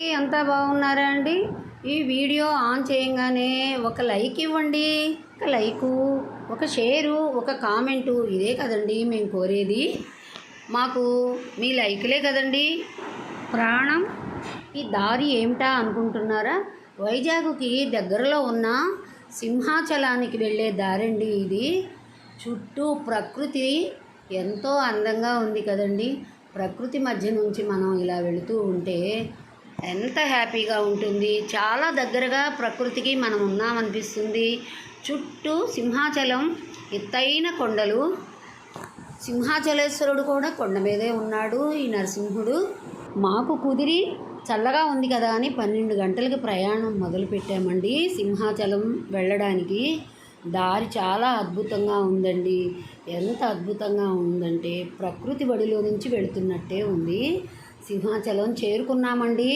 ఎంత బాగున్నారా అండి? ఈ వీడియో ఆన్ చేయగానే ఒక లైక్ ఇవ్వండి. ఒక లైకు ఒక షేరు ఒక కామెంటు ఇదే కదండి మేము కోరేది. మాకు మీ లైకులే కదండి. ప్రాణం ఈ దారి ఏమిటా అనుకుంటున్నారా? వైజాగ్కి దగ్గరలో ఉన్న సింహాచలానికి వెళ్ళే దారండి ఇది. చుట్టూ ప్రకృతి ఎంతో అందంగా ఉంది కదండి. ప్రకృతి మధ్య నుంచి మనం ఇలా వెళుతూ ఉంటే ఎంత హ్యాపీగా ఉంటుంది. చాలా దగ్గరగా ప్రకృతికి మనం ఉన్నామనిపిస్తుంది. చుట్టూ సింహాచలం ఎత్తైన కొండలు. సింహాచలేశ్వరుడు కూడా కొండ మీదే ఉన్నాడు ఈ నరసింహుడు. మాకు కుదిరి చల్లగా ఉంది కదా అని పన్నెండు గంటలకి ప్రయాణం మొదలు పెట్టామండి సింహాచలం వెళ్ళడానికి. దారి చాలా అద్భుతంగా ఉందండి. ఎంత అద్భుతంగా ఉందంటే ప్రకృతి బడిలో నుంచి వెళుతున్నట్టే ఉంది. సింహాచలం చేరుకున్నామండి.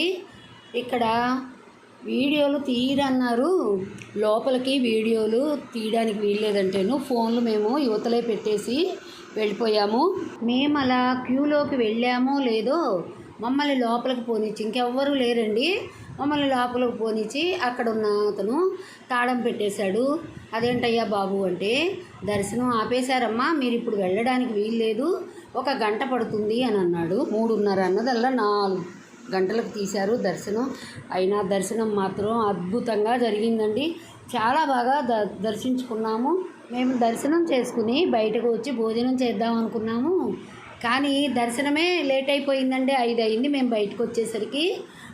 ఇక్కడ వీడియోలు తీయరన్నారు. లోపలికి వీడియోలు తీయడానికి వీల్లేదంటేను ఫోన్లు మేము యువతలే పెట్టేసి వెళ్ళిపోయాము. మేము అలా క్యూలోకి వెళ్ళామో లేదో మమ్మల్ని లోపలికి పోనిచ్చి ఇంకెవ్వరూ లేరండి. మమ్మల్ని లోపలికి పోనిచ్చి అక్కడ ఉన్న అతను తాళం పెట్టేశాడు. అదేంటయ్యా బాబు అంటే దర్శనం ఆపేశారమ్మా మీరు ఇప్పుడు వెళ్ళడానికి వీల్లేదు. ఒక గంట పడుతుంది అని అన్నాడు. మూడున్నర అన్నదల్లా నాలుగు గంటలకు తీశారు దర్శనం. అయినా దర్శనం మాత్రం అద్భుతంగా జరిగిందండి. చాలా బాగా ద దర్శించుకున్నాము. మేము దర్శనం చేసుకుని బయటకు వచ్చి భోజనం చేద్దాం అనుకున్నాము. కానీ దర్శనమే లేట్ అయిపోయిందండి. ఐదు అయింది మేము బయటకు వచ్చేసరికి.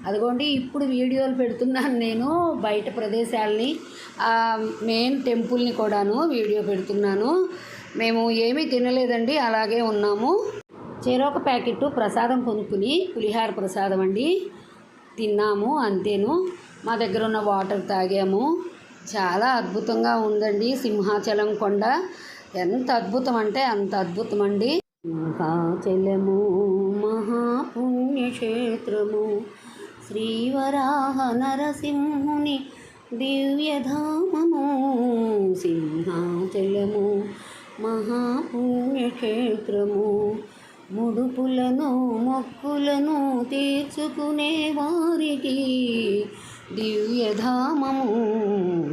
అదిగోండి ఇప్పుడు వీడియోలు పెడుతున్నాను నేను బయట ప్రదేశాలని. మెయిన్ టెంపుల్ని కూడాను వీడియో పెడుతున్నాను. మేము ఏమీ తినలేదండి అలాగే ఉన్నాము. చెరొక ప్యాకెట్ ప్రసాదం కొనుక్కుని పులిహార ప్రసాదం అండి. తిన్నాము అంతేను. మా దగ్గర ఉన్న వాటర్ తాగాము. చాలా అద్భుతంగా ఉందండి సింహాచలం కొండ. ఎంత అద్భుతం అంటే అంత అద్భుతం అండి. మహాచలము మహాపుణ్యక్షేత్రము శ్రీవరాహ నరసింహుని దివ్యధామము. సింహాచలము మహాపుణ్యక్షేత్రము. ముడుపులను మొక్కులను తీర్చుకునే వారికి దివ్యధామము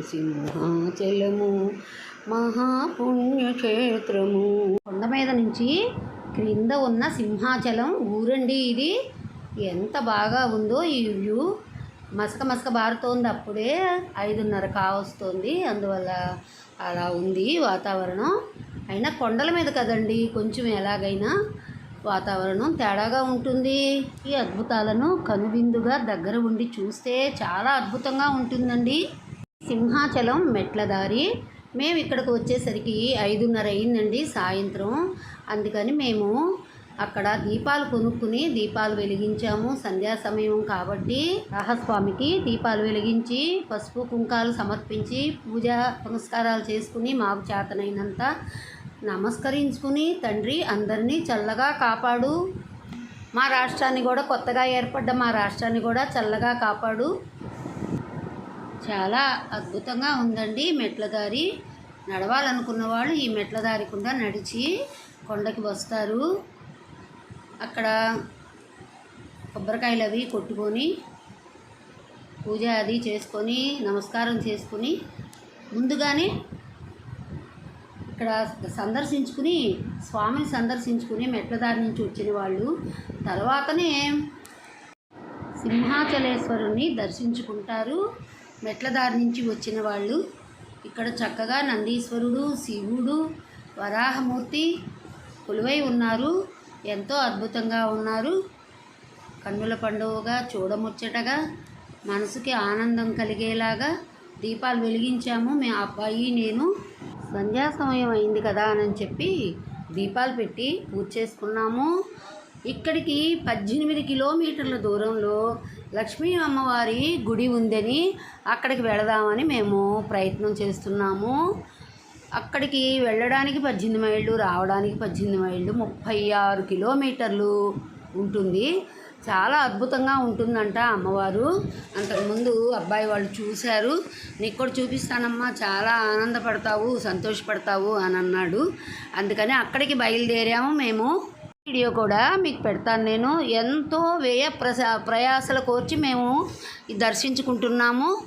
సింహాచలము మహాపుణ్యక్షేత్రము. కొండ మీద నుంచి క్రింద ఉన్న సింహాచలం ఊరండి ఇది. ఎంత బాగా ఉందో ఈ వ్యూ. మసక మసక బారుతోంది అప్పుడే ఐదున్నర కావస్తుంది. అందువల్ల అలా ఉంది వాతావరణం. అయినా కొండల మీద కదండి కొంచెం ఎలాగైనా వాతావరణం తేడాగా ఉంటుంది. ఈ అద్భుతాలను కనువిందుగా దగ్గర ఉండి చూస్తే చాలా అద్భుతంగా ఉంటుందండి. సింహాచలం మెట్ల దారి. మేము ఇక్కడికి వచ్చేసరికి ఐదున్నర అయిందండి సాయంత్రం. అందుకని మేము అక్కడ దీపాలు కొనుక్కుని దీపాలు వెలిగించాము. సంధ్యా సమయం కాబట్టి రాహస్వామికి దీపాలు వెలిగించి పసుపు కుంకాలు సమర్పించి పూజ పునస్కారాలు చేసుకుని మాకు చేతనైనంత నమస్కరించుకుని తండ్రి అందరినీ చల్లగా కాపాడు. మా రాష్ట్రాన్ని కూడా కొత్తగా ఏర్పడ్డ మా రాష్ట్రాన్ని కూడా చల్లగా కాపాడు. చాలా అద్భుతంగా ఉందండి మెట్ల దారి. నడవాలనుకున్న వాళ్ళు ఈ మెట్ల దారి గుండా నడిచి కొండకి వస్తారు. అక్కడ కొబ్బరికాయలు అవి కొట్టుకొని పూజ అది చేసుకొని నమస్కారం చేసుకుని ముందుగానే ఇక్కడ సందర్శించుకుని స్వామిని సందర్శించుకుని మెట్ల దారి నుంచి వచ్చిన వాళ్ళు తర్వాతనే సింహాచలేశ్వరుని దర్శించుకుంటారు. మెట్ల దారి నుంచి వచ్చిన వాళ్ళు ఇక్కడ చక్కగా నందీశ్వరుడు శివుడు వరాహమూర్తి కొలువై ఉన్నారు. ఎంతో అద్భుతంగా ఉన్నారు. కన్నుల పండుగగా చూడముచ్చటగా మనసుకి ఆనందం కలిగేలాగా దీపాలు వెలిగించాము. మేము అబ్బాయి నేను. సంధ్యా సమయం అయింది కదా అని చెప్పి దీపాలు పెట్టి పూజ చేసుకున్నాము. ఇక్కడికి పద్దెనిమిది కిలోమీటర్ల దూరంలో లక్ష్మీ అమ్మవారి గుడి ఉందని అక్కడికి వెళదామని మేము ప్రయత్నం చేస్తున్నాము. అక్కడికి వెళ్ళడానికి పద్దెనిమిది మైళ్ళు రావడానికి పద్దెనిమిది మైళ్ళు ముప్పై ఆరు కిలోమీటర్లు ఉంటుంది. చాలా అద్భుతంగా ఉంటుందంట అమ్మవారు. అంతకుముందు అబ్బాయి వాళ్ళు చూశారు. నీకు కూడా చూపిస్తానమ్మా చాలా ఆనందపడతావు సంతోషపడతావు అని అన్నాడు. అందుకని అక్కడికి బయలుదేరాము మేము. వీడియో కూడా మీకు పెడతాను నేను. ఎంతో వ్యయ ప్రసా ప్రయాసల కోర్చి మేము దర్శించుకుంటున్నాము.